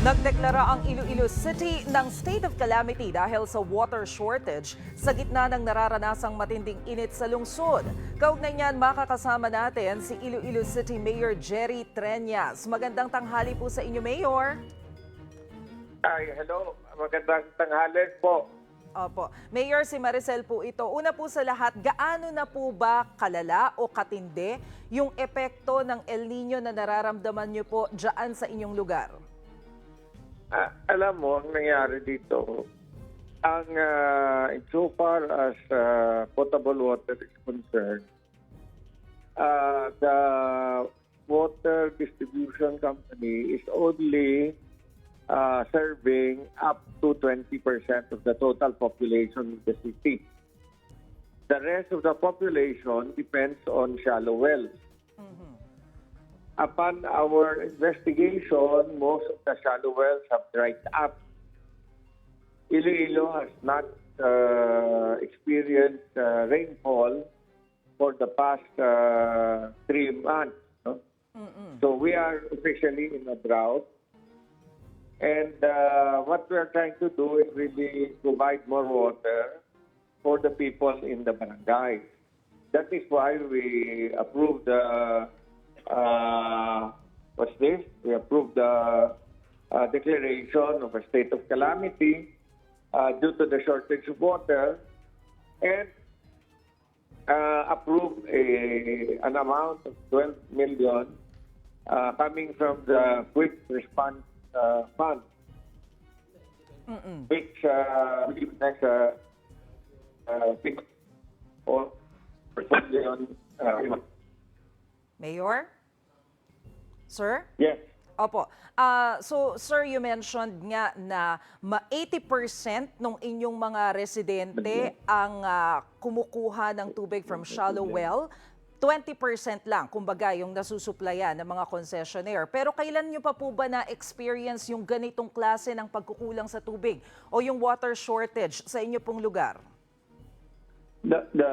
Nagdeklara ang Iloilo City ng state of calamity dahil sa water shortage sa gitna ng nararanasang matinding init sa lungsod. Kaugnay niyan, makakasama natin si Iloilo City Mayor Jerry Treñas. Magandang tanghali po sa inyo, Mayor. Ay, hello. Magandang tanghali po. Opo. Mayor, si Maricel po ito. Una po sa lahat, gaano na po ba kalala o katindi yung epekto ng El Nino na nararamdaman niyo po dyan sa inyong lugar? Ah, alam mo, ang nangyari dito, ang uh, so far as ah, potable water is concerned, ah, the water distribution company is only ah, serving up to 20% of the total population of the city. The rest of the population depends on shallow wells. Upon our investigation, most of the shallow wells have dried up. Iloilo has not uh, experienced uh, rainfall for the past uh, three months. no? So we are officially in a drought. And uh, what we are trying to do is really provide more water for the people in the barangay. That is why we approved the declaration of a state of calamity uh, due to the shortage of water, and uh, approved a, an amount of 12 million uh, coming from the quick response uh, fund, which uh, uh, or million. Uh, Mayor? Sir? yes. Opo. Ah, so, sir, you mentioned nga na ma 80% ng inyong mga residente ang ah, kumukuha ng tubig from shallow well. 20% lang, kumbaga, yung nasusuplayan ng mga concessionaire. Pero kailan nyo pa po ba na-experience yung ganitong klase ng pagkukulang sa tubig o yung water shortage sa inyo pong lugar? The the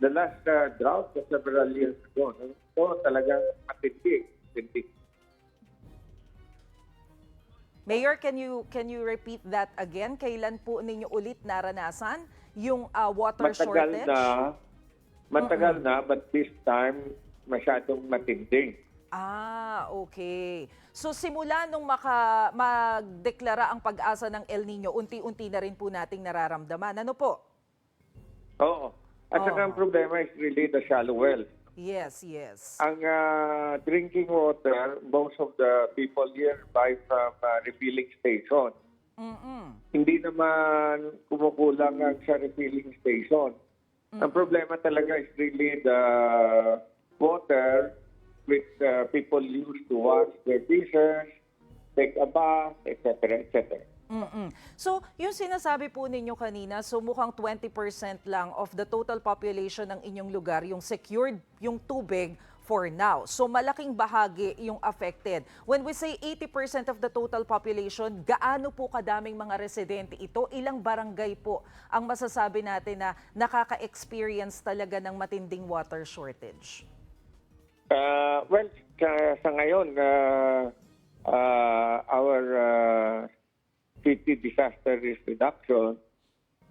the last uh, drought was several years ago. So talagang matindi. matindi. Mayor, can you can you repeat that again? Kailan po ninyo ulit naranasan yung ah, water Matagal shortage? na, matagal na, but this time masyadong matindi. Ah, okay. So simula nung maka, magdeklara ang pag-asa ng El Nino, unti-unti na rin po nating nararamdaman. Ano po? Oo. At saka Oo. ang problema is really the shallow wells. Yes, yes. Ang uh, drinking water, most of the people here buy from uh, refilling station. Mm-mm. Hindi naman kumukulang ang sa refilling station. Ang problema talaga is really the water which uh, people use to wash their dishes, take a bath, etc., etc. Mm-mm. So, yung sinasabi po ninyo kanina, so mukhang 20% lang of the total population ng inyong lugar yung secured yung tubig for now. So, malaking bahagi yung affected. When we say 80% of the total population, gaano po kadaming mga residente ito? Ilang barangay po ang masasabi natin na nakaka-experience talaga ng matinding water shortage? Uh, well, sa, sa ngayon, uh, uh, our uh, city disaster risk reduction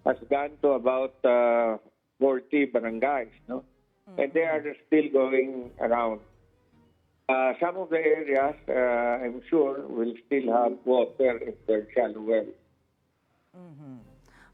has gone to about uh, 40 barangays, no? And they are still going around. Uh, some of the areas, uh, I'm sure, will still have water in their shallow wells.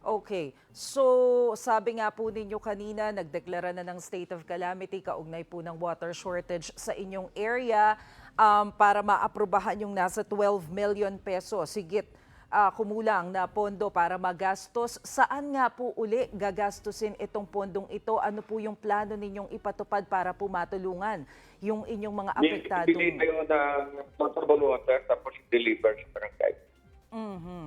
Okay. So, sabi nga po ninyo kanina, nagdeklara na ng state of calamity kaugnay po ng water shortage sa inyong area um, para maaprubahan yung nasa 12 million peso. Sigit ah, kumulang na pondo para magastos. Saan nga po uli gagastusin itong pondong ito? Ano po yung plano ninyong ipatupad para po matulungan yung inyong mga apektadong... Bili tayo ng potable water tapos deliver sa barangay. Mhm.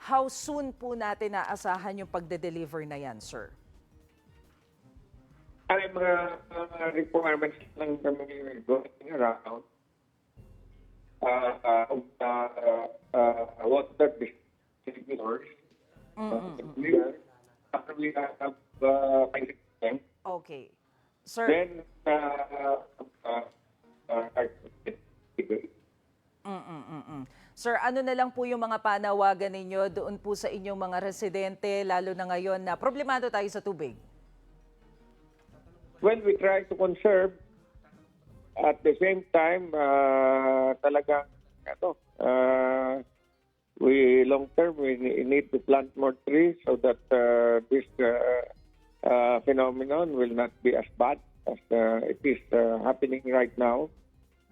How soon po natin naasahan yung pagde-deliver na yan, sir? Ay, mga mga requirements lang kami going around. Uh, uh, uh, uh, water distributors. Uh, clear. After we have uh, them, Okay. Sir, then uh, uh, uh, uh, Sir, ano na lang po yung mga panawagan ninyo doon po sa inyong mga residente, lalo na ngayon na problemado tayo sa tubig? Well, we try to conserve. At the same time, uh, talagang, ano, uh, we long term, we ne- need to plant more trees so that uh, this uh, uh, phenomenon will not be as bad as uh, it is uh, happening right now.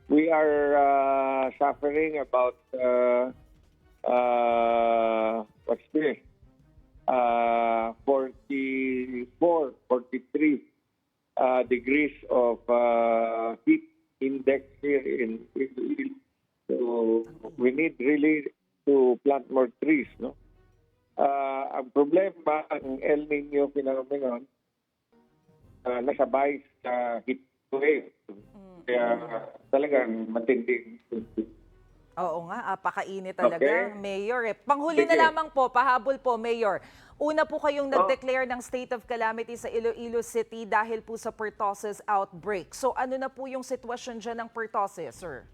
We are uh, suffering about uh, what's this? Uh, 44, 43 uh, degrees of heat index here in Iloilo. So we need really to plant more trees, no? Uh, ang problema, ang El Nino phenomenon, uh, nasabay sa heat wave. Kaya talagang matinding Oo nga, apakainit talaga, Okay. Mayor. Eh. Panghuli na Sige. lamang po, pahabol po, Mayor. Una po kayong Oh. nag-declare ng state of calamity sa Iloilo City dahil po sa pertussis outbreak. So ano na po yung sitwasyon dyan ng pertussis, sir?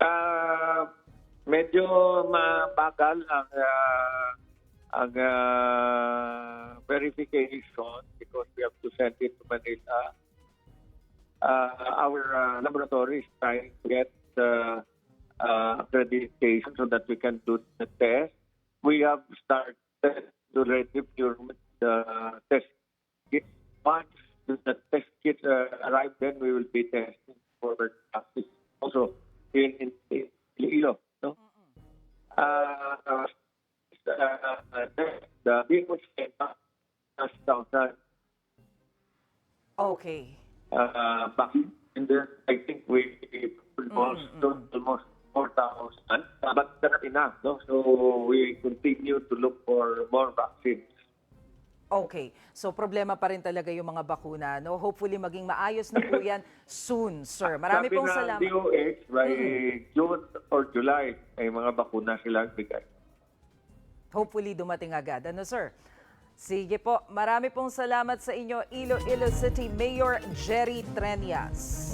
Ah, medyo mabagal ang ah, ang ah, verification because we have to send it to Manila. Ah, our ah, laboratory is trying to get the ah, accreditation so that we can do the test. We have started already procurement the test kit. Once the test kit uh, arrive, then we will be testing for traffic. Also, in, in, in no? Uh, uh, uh, the Bimos Center Okay. uh, vaccine, and then I think we almost almost four thousand, but not enough, no? So we continue to look for more vaccines. Okay. So problema pa rin talaga yung mga bakuna. No? Hopefully maging maayos na po yan soon, sir. Marami Sabi pong ng salamat. DOH, by June or July, ay mga bakuna silang bigay. Hopefully dumating agad. Ano, sir? Sige po. Marami pong salamat sa inyo, Iloilo City Mayor Jerry Trenias.